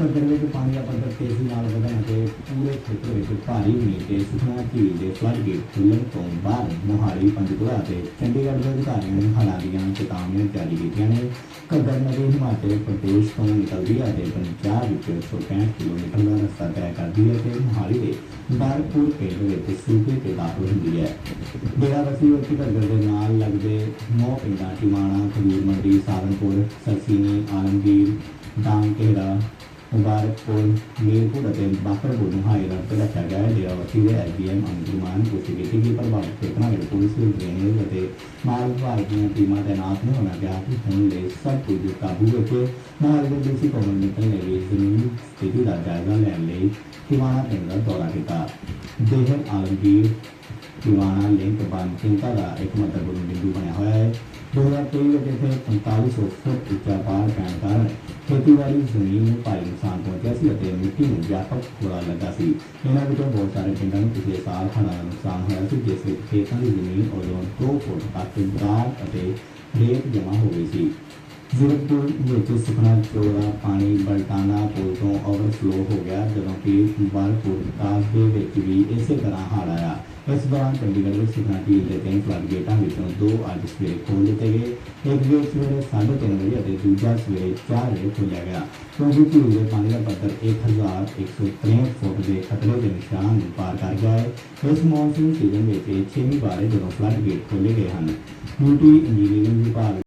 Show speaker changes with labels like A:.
A: ਘੱਗਰ ਵਿੱਚ ਪਾਣੀ ਦਾ ਪੱਧਰ ਤੇਜ਼ੀ ਨਾਲ ਵਧਣ ਅਤੇ ਪੂਰੇ ਖੇਤਰ ਵਿੱਚ ਭਾਰੀ ਮੀਂਹ ਤੇ ਸੁਖਨਾ ਝੀਲ ਦੇ ਫਲੱਡ ਗੇਟ ਖੁੱਲ੍ਹਣ ਤੋਂ ਬਾਅਦ ਮੋਹਾਲੀ ਪੰਚਕੂਲਾ ਅਤੇ ਚੰਡੀਗੜ੍ਹ ਦੇ ਅਧਿਕਾਰੀਆਂ ਨੇ ਹੜ੍ਹਾਂ ਦੀਆਂ ਚੇਤਾਵਨੀਆਂ ਜਾਰੀ ਕੀਤੀਆਂ ਨੇ। ਘੱਗਰ ਨਦੀ, ਹਿਮਾਚਲ ਪ੍ਰਦੇਸ਼ ਤੋਂ ਨਿਕਲਦੀ ਹੈ ਅਤੇ ਪੰਜਾਬ ਵਿੱਚ 165 ਕਿਲੋਮੀਟਰ ਦਾ ਰਸਤਾ ਤੈਅ ਕਰਦੀ ਹੈ ਤੇ ਮੋਹਾਲੀ ਦੇ ਬਾਰਪੁਰ ਪਿੰਡ ਵਿੱਚ ਸੂਬੇ ਤੇ ਦਾਖਲ ਹੁੰਦੀ ਹੈ। ਡੇਰਾ ਬਸੀ ਉੱਤੇ ਘੱਗਰ ਦੇ ਨਾਲ ਲੱਗਦੇ ਨੌ ਪਿੰਡਾਂ ਟਿਮਾਣਾ ਖਜੂਰ ਮੰਡੀ ਸਾਰਨਪੁਰ ਸਰਸੀਨੀ ਆਲਮਗੀਰ ਡਾਂਗੇਰਾ ਮੁਬਾਰਕਪੁਰ ਮੀਰਪੁਰ ਅਤੇ ਬਾਕਰਪੁਰ ਨੂੰ ਹਾਈ ਅਲਰਟ ਤੇ ਰੱਖਿਆ ਗਿਆ ਹੈ ਡੇਰਾ ਬਸੀ ਦੇ ਐਸਡੀਐਮ ਅੰਗਰਮਾਨ ਪੁੱਛੀ ਕੀਤੀ ਦੀ ਪ੍ਰਭਾਵਿਤ ਖੇਤਰਾਂ ਵਿੱਚ ਪੁਲਿਸ ਦੀ ਡਰੇਨੇਜ ਅਤੇ ਮਾਲ ਵਿਭਾਗ ਦੀਆਂ ਟੀਮਾਂ ਤੈਨਾਤ ਨੇ ਉਹਨਾਂ ਕਿਹਾ ਕਿ ਹੁਣ ਲਈ ਸਭ ਕੁਝ ਕਾਬੂ ਵਿੱਚ ਹੈ। ਨਾਲ ਦੇ ਡੀਸੀ ਕੋਲ ਨਿਕਲਣ ਲਈ ਜ਼ਮੀਨ ਸਥਿਤੀ ਦਾ ਜਾਇਜ਼ਾ ਲੈਣ ਲਈ ਟਿਵਾਣਾ ਪਿੰਡ ਦਾ ਦੌਰਾ ਕੀਤਾ ਦੇਹਰ ਆਲਮਗੀਰ ਟਿਵਾਣਾ ਲਿੰਕ ਬੰਦ ਚਿੰਤਾ ਦਾ ਇੱਕ ਮਹੱਤਵਪੂਰਨ ਬਿੰਦੂ ਬਣਿਆ ਹੋਇਆ ਹੈ 2023 ਵਿੱਚ ਇੱਥੇ 4500 ਫੁੱਟ ਉੱਚਾ ਪਹਾੜ ਪੈਣ ਕਾਰਨ ਖੇਤੀਬਾੜੀ ਜ਼ਮੀਨ ਨੂੰ ਭਾਰੀ ਨੁਕਸਾਨ ਪਹੁੰਚਿਆ ਸੀ ਅਤੇ ਮਿੱਟੀ ਨੂੰ ਵਿਆਪਕ ਖੋਲਾ ਲੱਗਾ ਸੀ ਇਹਨਾਂ ਵਿੱਚੋਂ ਬਹੁਤ ਸਾਰੇ ਪਿੰਡਾਂ ਨੂੰ ਪਿਛਲੇ ਸਾਲ ਹੜ੍ਹਾਂ ਦਾ ਨੁਕਸਾਨ ਹੋਇਆ ਸੀ ਜਿਸ ਵਿੱਚ ਖੇਤਾਂ ਦੀ ਜ਼ਮੀਨ ਉਦੋਂ 2 ਫੁੱਟ ਤੱਕ ਗਾਰ ਅਤੇ ਰੇਤ ਜਮ੍ਹਾਂ ਹੋ ਗਈ ਸੀ ਜ਼ੀਰਕਪੁਰ ਵਿੱਚ ਸੁਖਨਾ ਚੋੜਾ ਪਾਣੀ ਬਲਟਾਨਾ ਪੁਲ ਤੋਂ ਓਵਰਫਲੋ ਹੋ ਗਿਆ ਜਦੋਂ ਕਿ ਬਾਲਪੁਰ ਕਾਸ ਦੇ ਵਿੱਚ ਵੀ ਇਸੇ ਤਰ੍ਹਾਂ ਹੜ੍ਹ ਆਇਆ ਇਸ ਦੌਰਾਨ ਚੰਡੀਗੜ੍ਹ ਵਿੱਚ ਸੁਖਨਾ ਦੇ ਤਿੰਨ ਫਲੱਡ ਗੇਟਾਂ ਵਿੱਚੋਂ ਦੋ ਅੱਜ ਸਵੇਰੇ ਖੋਲ ਦਿੱਤੇ ਗਏ, ਇੱਕ ਗੇਟ ਸਵੇਰੇ 3:30 ਵਜੇ ਅਤੇ ਦੂਜਾ ਸਵੇਰੇ 4 ਵਜੇ ਖੋਲ੍ਹਿਆ ਗਿਆ। ਕਿਉਂਕਿ ਝੀਲ ਦੇ ਪਾਣੀ ਦਾ ਪੱਧਰ 1163 ਫੁੱਟ ਦੇ ਖਤਰੇ ਦੇ ਨਿਸ਼ਾਨ ਨੂੰ ਪਾਰ ਕਰ ਗਿਆ ਹੈ। ਇਸ ਮੌਨਸੂਨ ਸੀਜ਼ਨ ਵਿੱਚ ਇਹ ਛੇਵੀਂ ਵਾਰ ਜਦੋਂ ਫਲੱਡ ਗੇਟ ਖੋਲ੍ਹੇ ਗਏ ਹਨ। ਡਿਊਟੀ ਇੰਜੀਨੀਅਰਿੰਗ ਵਿਭਾਗ